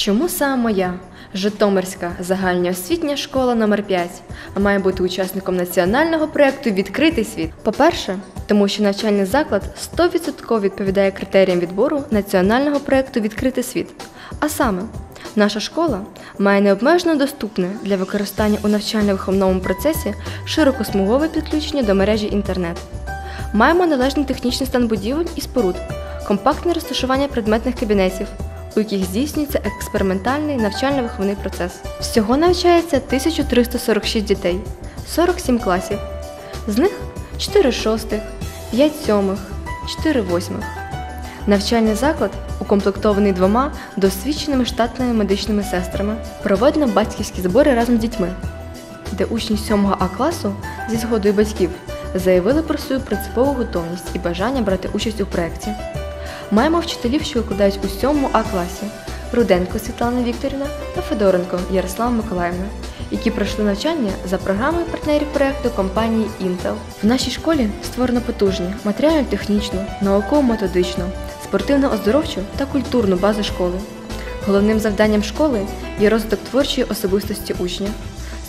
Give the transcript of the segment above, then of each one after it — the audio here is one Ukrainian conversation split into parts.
Чому саме моя Житомирська загальноосвітня школа номер 5 має бути учасником національного проєкту Відкритий світ? По-перше, тому що навчальний заклад 100% відповідає критеріям відбору національного проєкту Відкритий світ. А саме, наша школа має необмежено доступне для використання у навчально-виховному процесі широкосмугове підключення до мережі інтернет. Маємо належний технічний стан будівель і споруд, компактне розташування предметних кабінетів, у яких здійснюється експериментальний навчально-виховний процес. Всього навчається 1346 дітей, 47 класів. З них 4 шостих, 5 сьомих, 4 восьмих. Навчальний заклад укомплектований двома досвідченими штатними медичними сестрами. Проведено батьківські збори разом з дітьми, де учні 7 А класу зі згодою батьків заявили про свою принципову готовність і бажання брати участь у проєкті. Маємо вчителів, що викладають у 7 А класі Руденко Світлана Вікторівна та Федоренко Ярослава Миколаївна, які пройшли навчання за програмою партнерів проєкту компанії Intel. В нашій школі створено потужні матеріально-технічну, науково-методичну, спортивно-оздоровчу та культурну базу школи. Головним завданням школи є розвиток творчої особистості учня,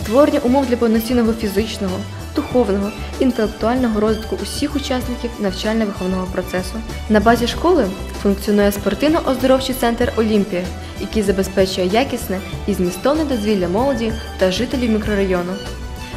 створення умов для повноцінного фізичного, духовного, інтелектуального розвитку усіх учасників навчально-виховного процесу. На базі школи функціонує спортивно-оздоровчий центр Олімпія, який забезпечує якісне і змістовне дозвілля молоді та жителів мікрорайону.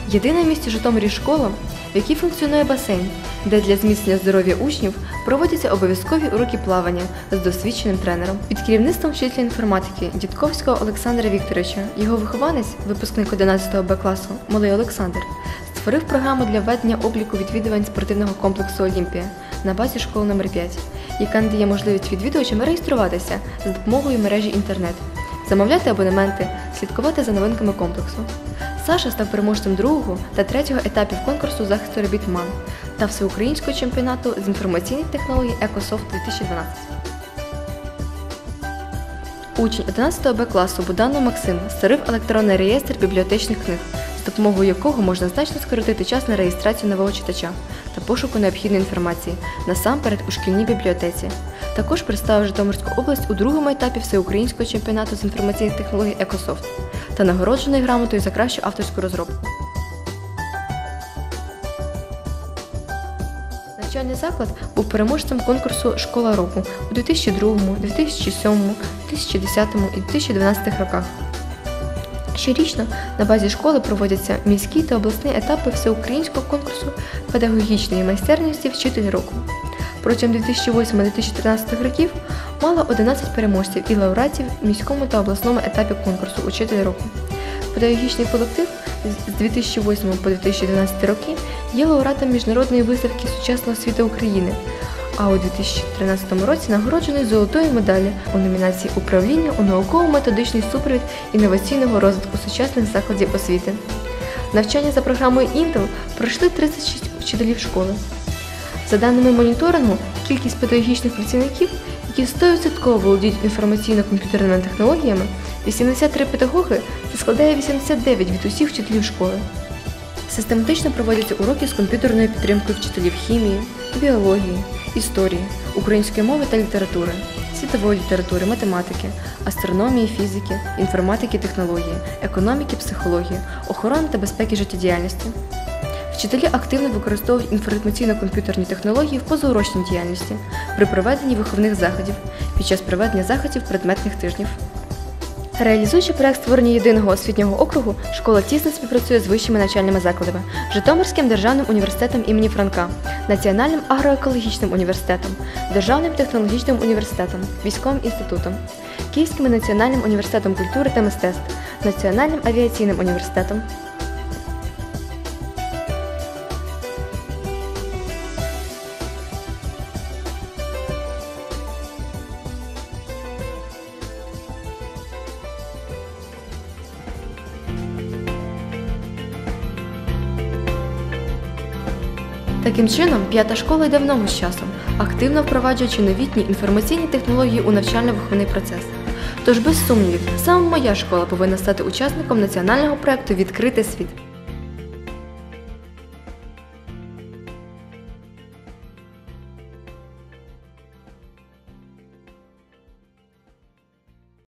Єдина в місті Житомирі школа, в якій функціонує басейн, де для зміцнення здоров'я учнів проводяться обов'язкові уроки плавання з досвідченим тренером. Під керівництвом вчителя інформатики Дідковського Олександра Вікторовича, його вихованець, випускник 11 Б класу, малий Олександр, створив програму для ведення обліку відвідувань спортивного комплексу Олімпія на базі школи номер 5 яка надає можливість відвідувачам реєструватися за допомогою мережі інтернет, замовляти абонементи, слідкувати за новинками комплексу. Саша став переможцем другого та третього етапів конкурсу захисту робіт МАН та всеукраїнського чемпіонату з інформаційних технологій Екософт 2012. Учень 11 Б класу Буданов Максим створив електронний реєстр бібліотечних книг, з допомогою якого можна значно скоротити час на реєстрацію нового читача та пошуку необхідної інформації насамперед у шкільній бібліотеці. Також представив Житомирську область у другому етапі всеукраїнського чемпіонату з інформаційних технологій Екософт та нагороджений грамотою за кращу авторську розробку. Навчальний заклад був переможцем конкурсу Школа року у 2002, 2007, 2010 і 2012 роках. Щорічно на базі школи проводяться міські та обласні етапи всеукраїнського конкурсу педагогічної майстерності Вчитель року. Протягом 2008-2013 років мало 11 переможців і лауреатів в міському та обласному етапі конкурсу Учитель року. Педагогічний колектив з 2008 по 2012 роки є лауреатом міжнародної виставки сучасного світу України, а у 2013 році нагороджений золотою медаллю у номінації Управління у науково-методичний супровід інноваційного розвитку сучасних закладів освіти. Навчання за програмою Intel пройшли 36 вчителів школи. За даними моніторингу, кількість педагогічних працівників, які 100% володіють інформаційно-комп'ютерними технологіями, 83 педагоги це складає 89 від усіх вчителів школи. Систематично проводяться уроки з комп'ютерною підтримкою вчителів хімії, біології, історії, української мови та літератури, світової літератури, математики, астрономії, фізики, інформатики, технології, економіки, психології, охорони та безпеки життєдіяльності. Вчителі активно використовують інформаційно-комп'ютерні технології в позаурочній діяльності при проведенні виховних заходів під час проведення заходів предметних тижнів. Реалізуючи проект створення єдиного освітнього округу, школа тісно співпрацює з вищими навчальними закладами, Житомирським державним університетом імені Франка, Національним агроекологічним університетом, Державним технологічним університетом, військовим інститутом, Київським національним університетом культури та мистецтв, Національним авіаційним університетом. Таким чином, п'ята школа йде в ногу з часом, активно впроваджуючи новітні інформаційні технології у навчально-виховний процес. Тож, без сумнівів, саме моя школа повинна стати учасником національного проєкту Відкритий світ.